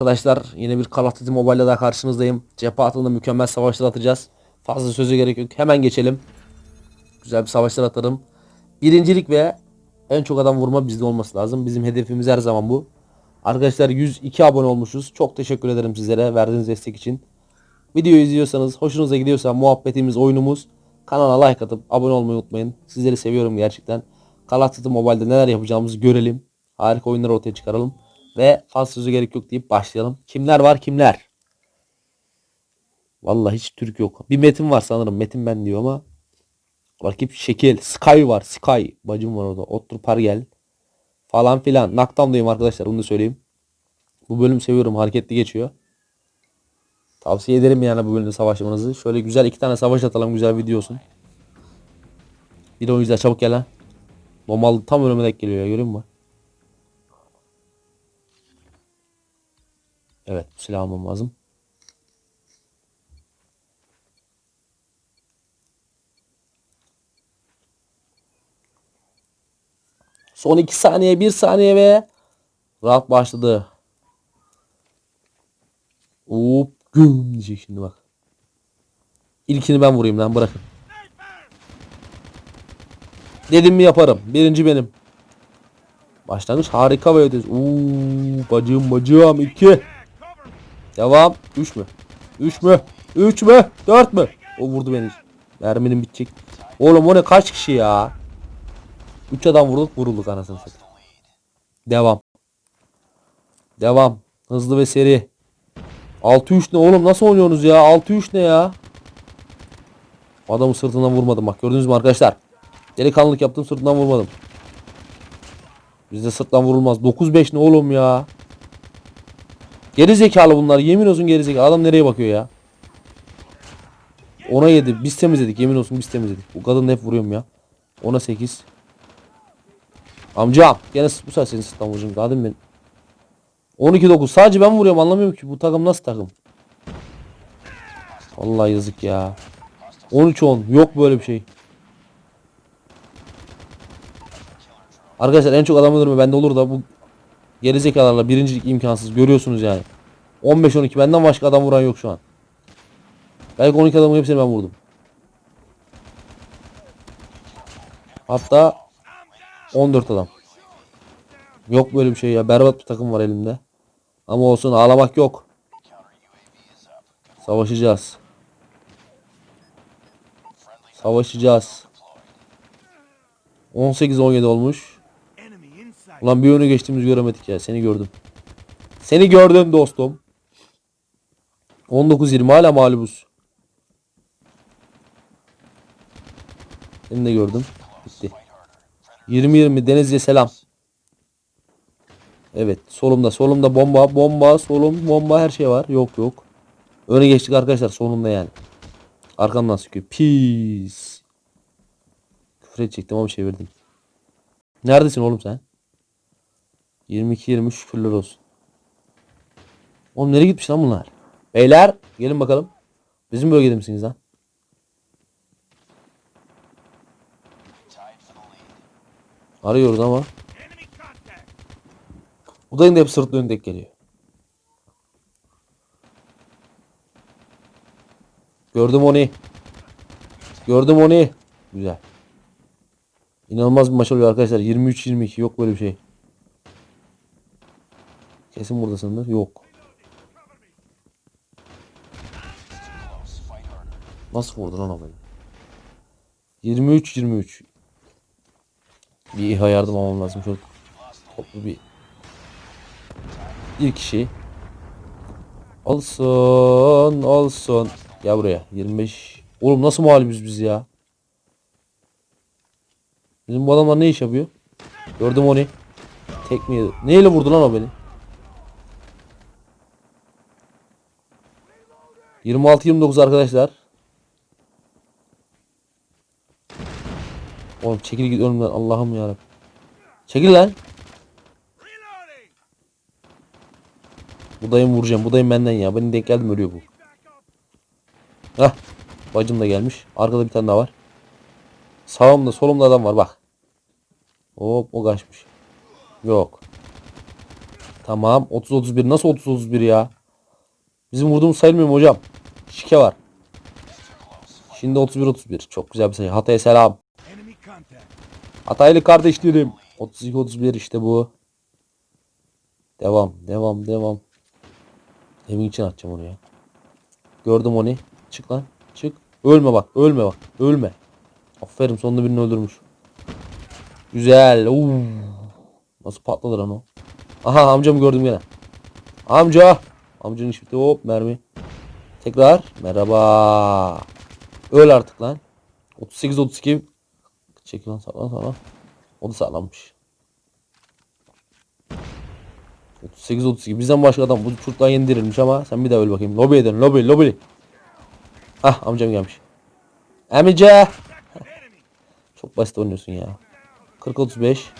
Arkadaşlar yine bir Call of Mobile'da daha karşınızdayım. Cephe hattında mükemmel savaşlar atacağız. Fazla söze gerek yok. Hemen geçelim. Güzel bir savaşlar atarım. Birincilik ve en çok adam vurma bizde olması lazım. Bizim hedefimiz her zaman bu. Arkadaşlar 102 abone olmuşuz. Çok teşekkür ederim sizlere verdiğiniz destek için. Videoyu izliyorsanız, hoşunuza gidiyorsa muhabbetimiz, oyunumuz kanala like atıp abone olmayı unutmayın. Sizleri seviyorum gerçekten. Call of Mobile'de neler yapacağımızı görelim. Harika oyunlar ortaya çıkaralım. Ve fazla sözü gerek yok deyip başlayalım. Kimler var kimler? Vallahi hiç Türk yok. Bir Metin var sanırım. Metin ben diyor ama. Rakip şekil. Sky var. Sky. Bacım var orada. Otur Pargel. Falan filan. Knockdown'dayım arkadaşlar. Bunu da söyleyeyim. Bu bölüm seviyorum. Hareketli geçiyor. Tavsiye ederim yani bu bölümde savaşmanızı. Şöyle güzel iki tane savaş atalım. Güzel video olsun. Bir de oyuncular çabuk gel lan. Bombalı tam önüme denk geliyor ya. Görüyor musun? Evet silah almam lazım. Son 2 saniye 1 saniye ve rahat başladı. Hop güm diyecek şimdi bak. İlkini ben vurayım lan bırakın. Dedim mi yaparım. Birinci benim. Başlangıç harika ötesi. Uuu bacım bacım 2. Devam. 3 mü? 3 mü? 3 mü? 4 mü? O vurdu beni. Merminin bitecek. Oğlum o ne kaç kişi ya? 3 adam vurduk vurulduk anasını satayım. Devam. Devam. Hızlı ve seri. 6-3 ne oğlum nasıl oynuyorsunuz ya? 6-3 ne ya? Adamın sırtından vurmadım bak gördünüz mü arkadaşlar? Delikanlılık yaptım sırtından vurmadım. Bizde sırttan vurulmaz. 9-5 ne oğlum ya? Geri zekalı bunlar. Yemin olsun geri. Adam nereye bakıyor ya? Ona 7. Biz temizledik. Yemin olsun biz temizledik. Bu kadın hep vuruyorum ya. Ona 8. Amcam. Gene bu sefer senin. Daha demin ben. 12-9. Sadece ben vuruyorum. Anlamıyorum ki. Bu takım nasıl takım? Vallahi yazık ya. 13-10. Yok böyle bir şey. Arkadaşlar en çok adam öldürme bende olur da bu gerizekalarla birincilik imkansız. Görüyorsunuz yani. 15-12 benden başka adam vuran yok şu an. Belki 12 adamın hepsini ben vurdum. Hatta 14 adam. Yok böyle bir şey ya. Berbat bir takım var elimde. Ama olsun ağlamak yok. Savaşacağız. Savaşacağız. 18-17 olmuş. Ulan bir önü geçtiğimiz göremedik ya. Seni gördüm. Seni gördüm dostum. 19-20 hala mağlubuz. Seni de gördüm. Bitti. 20-20 Denizli'ye selam. Evet solumda solumda bomba bomba solum bomba her şey var. Yok yok. Öne geçtik arkadaşlar sonunda yani. Arkamdan sıkıyor. Peace. Küfür edecektim ama çevirdim. Neredesin oğlum sen? 22-23 şükürler olsun. Oğlum nereye gitmiş lan bunlar? Beyler gelin bakalım. Bizim bölgede misiniz lan? Arıyoruz ama. Udayın da hep sırtlı öndek geliyor. Gördüm onu. Gördüm onu. Güzel. İnanılmaz bir maç oluyor arkadaşlar. 23-22 yok böyle bir şey. Kesin buradasındır. Yok. Nasıl vurdu lan o beni? 23-23. Bir İHA yardım almam lazım. Şöyle toplu bir bir kişi. Olsun, olsun. Gel buraya. 25. Oğlum nasıl mağlubuz biz ya? Bizim bu adamlar ne iş yapıyor? Gördüm onu. Tek mi yedi? Neyle vurdu lan o beni? 26-29 arkadaşlar. Oğlum çekil git önümden Allah'ım yarabbim. Çekil lan. Budayım vuracağım. Budayım benden ya. Benim denk geldim ölüyor bu. Hah. Bacım da gelmiş. Arkada bir tane daha var. Sağımda solumda adam var bak. Hop o kaçmış. Yok. Tamam. 30-31. Nasıl 30-31 ya? Bizim vurduğumuz sayılmıyor mu hocam? Şike var. Şimdi 31-31. Çok güzel bir sayı. Hatay'a selam. Hataylı kardeşlerim. 32-31 işte bu. Devam. Devam. Devam. Emin için atacağım onu ya. Gördüm onu. Çık lan. Çık. Ölme bak. Ölme bak. Ölme. Aferin sonunda birini öldürmüş. Güzel. Oo. Nasıl patladı lan o? Aha amcamı gördüm gene. Amca. Amcanın iş bitti. Hop mermi. Tekrar. Merhaba. Öl artık lan. 38 32. Çekil lan sağlan sağlan. O da sağlanmış. 38 32. Bizden başka adam bu çocuktan yeni dirilmiş ama sen bir daha öl bakayım. Lobiye dön. Lobi lobi. Hah amcam gelmiş. Amice. Çok basit oynuyorsun ya. 40 35.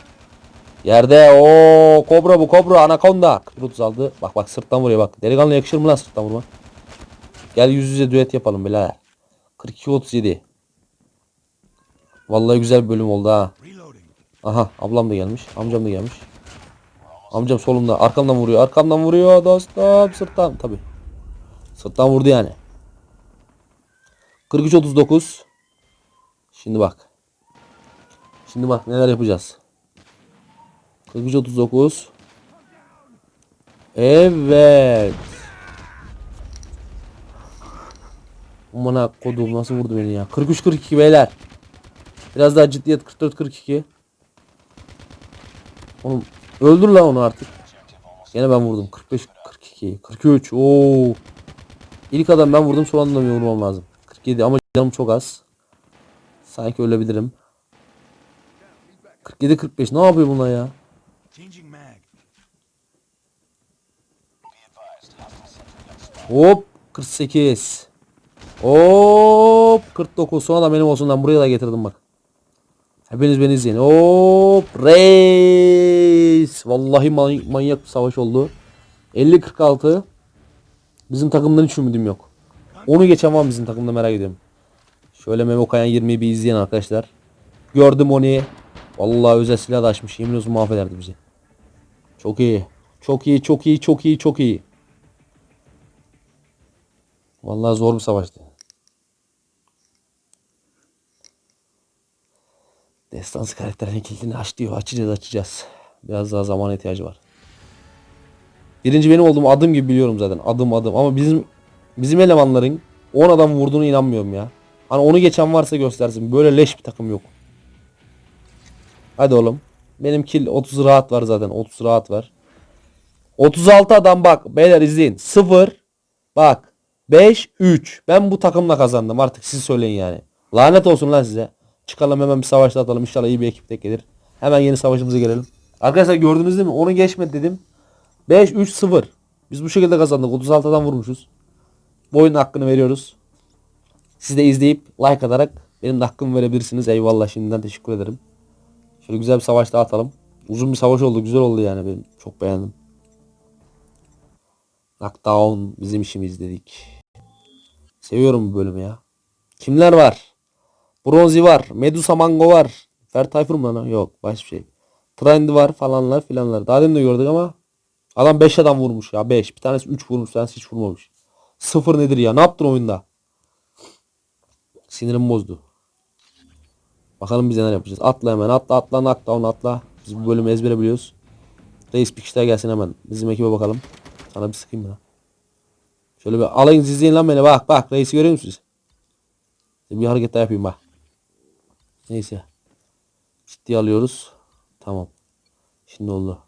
Yerde o kobra bu kobra anakonda. 40 36. Bak bak sırttan vuruyor bak. Delikanlı yakışır mı lan sırttan vurma? Gel yüz yüze düet yapalım birader. 42 37. Vallahi güzel bir bölüm oldu ha. Aha ablam da gelmiş. Amcam da gelmiş. Amcam solumda. Arkamdan vuruyor. Arkamdan vuruyor dostum. Sırttan. Tabi. Sırttan vurdu yani. 43 39. Şimdi bak. Şimdi bak neler yapacağız. 43 39. Evet. Amına kodum nasıl vurdu beni ya. 43 42 beyler. Biraz daha ciddiyet 44 42. Oğlum öldür lan onu artık. Yine ben vurdum. 45 42 43. Oo. İlk adam ben vurdum son anda vurmam lazım. 47 ama canım çok az. Sanki ölebilirim. 47 45 ne yapıyor bunlar ya? Hop 48. Hop 49. Sonra da benim olsun lan buraya da getirdim bak. Hepiniz beni izleyin. Hop reis. Vallahi man- manyak bir savaş oldu. 50 46. Bizim takımdan hiç ümidim yok. Onu geçen var bizim takımda merak ediyorum. Şöyle Memo Kayan 20'yi bir izleyen arkadaşlar. Gördüm onu. Vallahi özel silah da açmış. Yemin olsun mahvederdi bizi. Çok iyi. Çok iyi, çok iyi, çok iyi, çok iyi. Vallahi zor bir savaştı. Destansı karakterin kilidini aç diyor. Açacağız açacağız. Biraz daha zaman ihtiyacı var. Birinci benim olduğum adım gibi biliyorum zaten. Adım adım. Ama bizim bizim elemanların 10 adam vurduğunu inanmıyorum ya. Hani onu geçen varsa göstersin. Böyle leş bir takım yok. Hadi oğlum. Benim kill 30 rahat var zaten. 30 rahat var. 36 adam bak. Beyler izleyin. 0 Bak 5 3. Ben bu takımla kazandım. Artık siz söyleyin yani. Lanet olsun lan size. Çıkalım hemen bir savaşta atalım. İnşallah iyi bir ekip tek gelir. Hemen yeni savaşımıza gelelim. Arkadaşlar gördünüz değil mi? Onu geçmedi dedim. 5 3 0. Biz bu şekilde kazandık. 36'dan vurmuşuz. Bu oyunun hakkını veriyoruz. Siz de izleyip like atarak benim de hakkımı verebilirsiniz. Eyvallah şimdiden teşekkür ederim. Şöyle güzel bir savaş daha atalım. Uzun bir savaş oldu. Güzel oldu yani. Benim çok beğendim. Knockdown bizim işimiz dedik. Seviyorum bu bölümü ya. Kimler var? Bronzi var. Medusa Mango var. Fer Tayfur mu lan? Yok. Başka şey. Trendy var falanlar filanlar. Daha demin de gördük ama adam 5 adam vurmuş ya. 5. Bir tanesi 3 vurmuş. Bir tanesi hiç vurmamış. 0 nedir ya? Ne yaptın oyunda? Sinirim bozdu. Bakalım biz neler yapacağız. Atla hemen. Atla atla knockdown atla. Biz bu bölümü ezbere biliyoruz. Reis bir kişi daha gelsin hemen. Bizim ekibe bakalım. Sana bir sıkayım ya. Şöyle bir alayım izleyin lan beni. Bak bak reisi görüyor musunuz? Bir hareket daha yapayım bak. Neyse. Ciddi alıyoruz. Tamam. Şimdi oldu.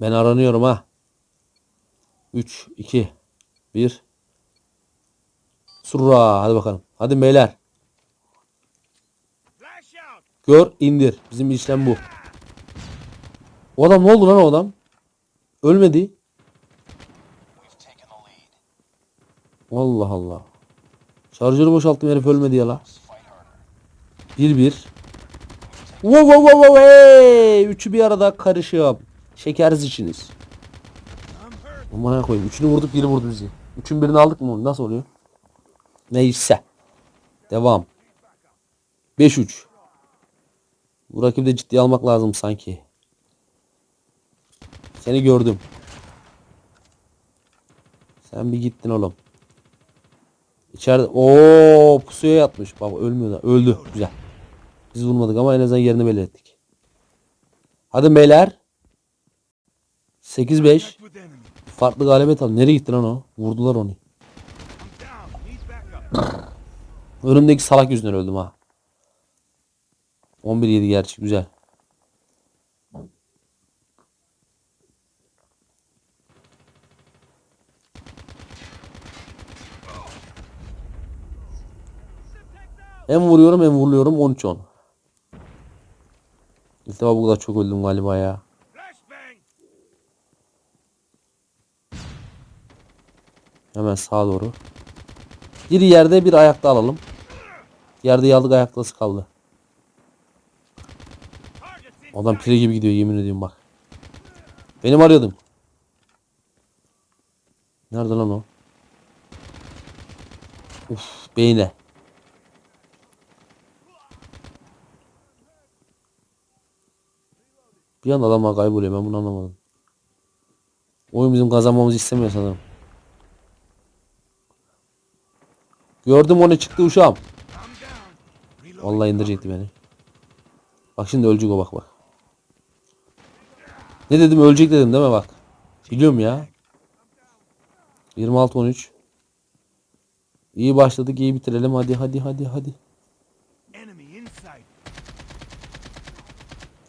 Ben aranıyorum ha. 3, 2, 1. Surra. Hadi bakalım. Hadi beyler. Gör indir. Bizim işlem bu. O adam ne oldu lan o adam? Ölmedi. Allah Allah. Şarjörü boşalttım herif ölmedi ya la. 1-1. Wow wow wow wow hey! Üçü bir arada karışım. Şekersiz içiniz. Aman koyayım. Üçünü vurduk biri vurdu bizi. Üçün birini aldık mı? Nasıl oluyor? Neyse. Devam. 5-3. Bu rakibi de ciddiye almak lazım sanki. Seni gördüm. Sen bir gittin oğlum. İçeride o pusuya yatmış. Baba ölmüyor da. Öldü. Güzel. Biz vurmadık ama en azından yerini belli ettik. Hadi beyler. 8-5. Contact with enemy. Farklı galibiyet aldı. Nereye gitti lan o? Vurdular onu. Önümdeki salak yüzünden öldüm ha. 11 7 gerçi güzel. Hem vuruyorum hem vuruluyorum 13 10. İlk defa bu kadar çok öldüm galiba ya. Hemen sağa doğru. Bir yerde bir ayakta alalım. Yerde yaldık ayaklası kaldı. Adam pire gibi gidiyor yemin ediyorum bak. Benim arıyordum. Nerede lan o? Uf beyne. Bir anda adamlar kayboluyor ben bunu anlamadım. Oyun bizim kazanmamızı istemiyor sanırım. Gördüm onu çıktı uşağım. Vallahi indirecekti beni. Bak şimdi ölecek o bak bak. Ne dedim ölecek dedim değil mi bak. Biliyorum ya. 26 13. İyi başladık iyi bitirelim hadi hadi hadi hadi.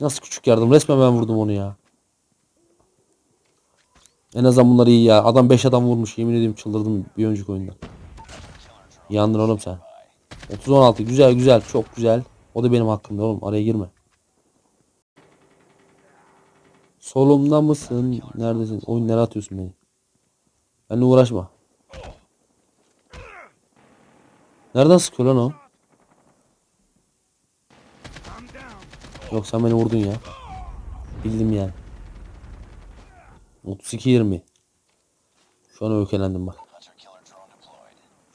Nasıl küçük yardım resmen ben vurdum onu ya. En azından bunlar iyi ya. Adam 5 adam vurmuş yemin ediyorum çıldırdım bir önceki oyunda. Yandın oğlum sen. 30 16 güzel güzel çok güzel. O da benim hakkımda oğlum araya girme. Solumda mısın? Neredesin? Oyun nereye atıyorsun beni? Benimle uğraşma. Nereden sıkıyor lan o? Yok sen beni vurdun ya. Bildim yani. 32 20. Şu an öfkelendim bak.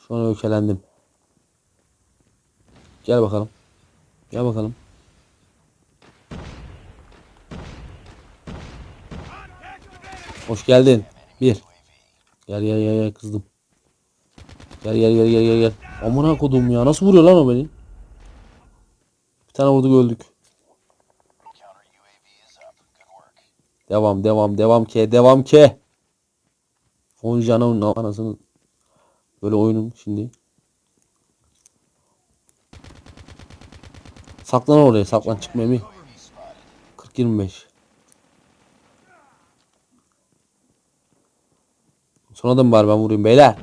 Şu an öfkelendim. Gel bakalım. Gel bakalım. Hoş geldin. Bir. Gel gel gel gel kızdım. Gel gel gel gel gel gel. Amına kodum ya. Nasıl vuruyor lan o beni? Bir tane vurduk öldük. Devam devam devam ke devam ke. Oyuncağının anasını böyle oyunun şimdi. Saklan oraya saklan çıkma mi? 40 25. Sonra da mı bari ben vurayım beyler?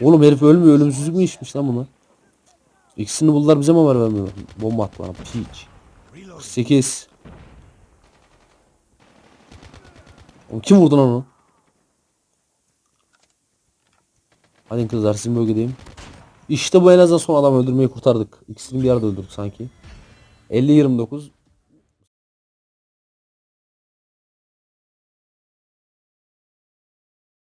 Oğlum herif ölmüyor. Ölümsüzlük mü içmiş lan bunu? İkisini buldular bize mi haber vermiyor? Bomba attı bana. Piç. Reloading. 8. Oğlum kim vurdu lan onu? Hadi kızlar sizin bölgedeyim. İşte bu en azından son adam öldürmeyi kurtardık. İkisini bir arada öldürdük sanki. 50-29